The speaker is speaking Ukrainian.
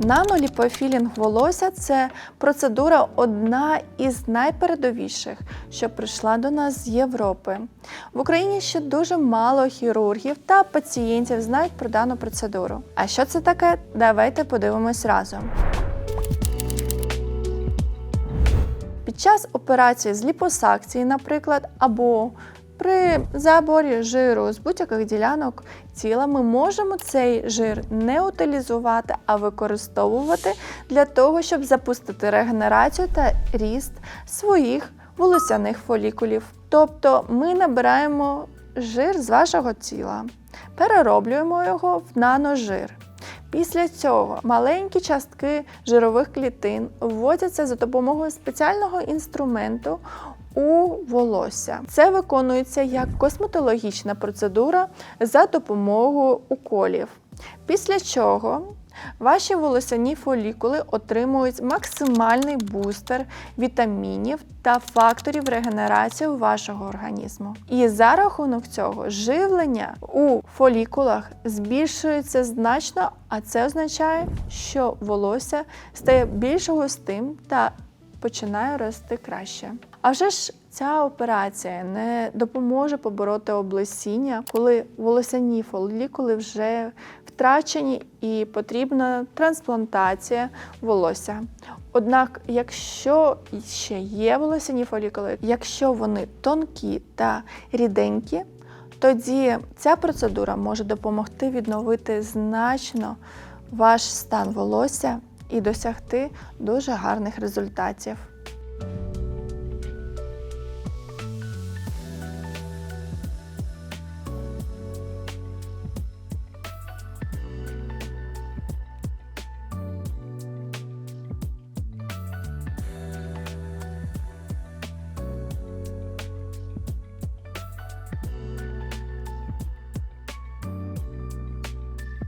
Наноліпофілінг волосся це процедура одна із найпередовіших, що прийшла до нас з Європи. В Україні ще дуже мало хірургів та пацієнтів знають про дану процедуру. А що це таке? Давайте подивимось разом. Під час операції з ліпосакції, наприклад, або при заборі жиру з будь-яких ділянок тіла ми можемо цей жир не утилізувати, а використовувати для того, щоб запустити регенерацію та ріст своїх волосяних фолікулів. Тобто ми набираємо жир з вашого тіла, перероблюємо його в наножир. Після цього маленькі частки жирових клітин вводяться за допомогою спеціального інструменту у волосся. Це виконується як косметологічна процедура за допомогою уколів. Після чого ваші волосяні фолікули отримують максимальний бустер вітамінів та факторів регенерації вашого організму. І за рахунок цього живлення у фолікулах збільшується значно, а це означає, що волосся стає більш густим та починає рости краще. А вже ж ця операція не допоможе побороти облесіння, коли волосяні фолікули вже втрачені і потрібна трансплантація волосся. Однак, якщо ще є волосяні фолікули, якщо вони тонкі та ріденькі, тоді ця процедура може допомогти відновити значно ваш стан волосся і досягти дуже гарних результатів.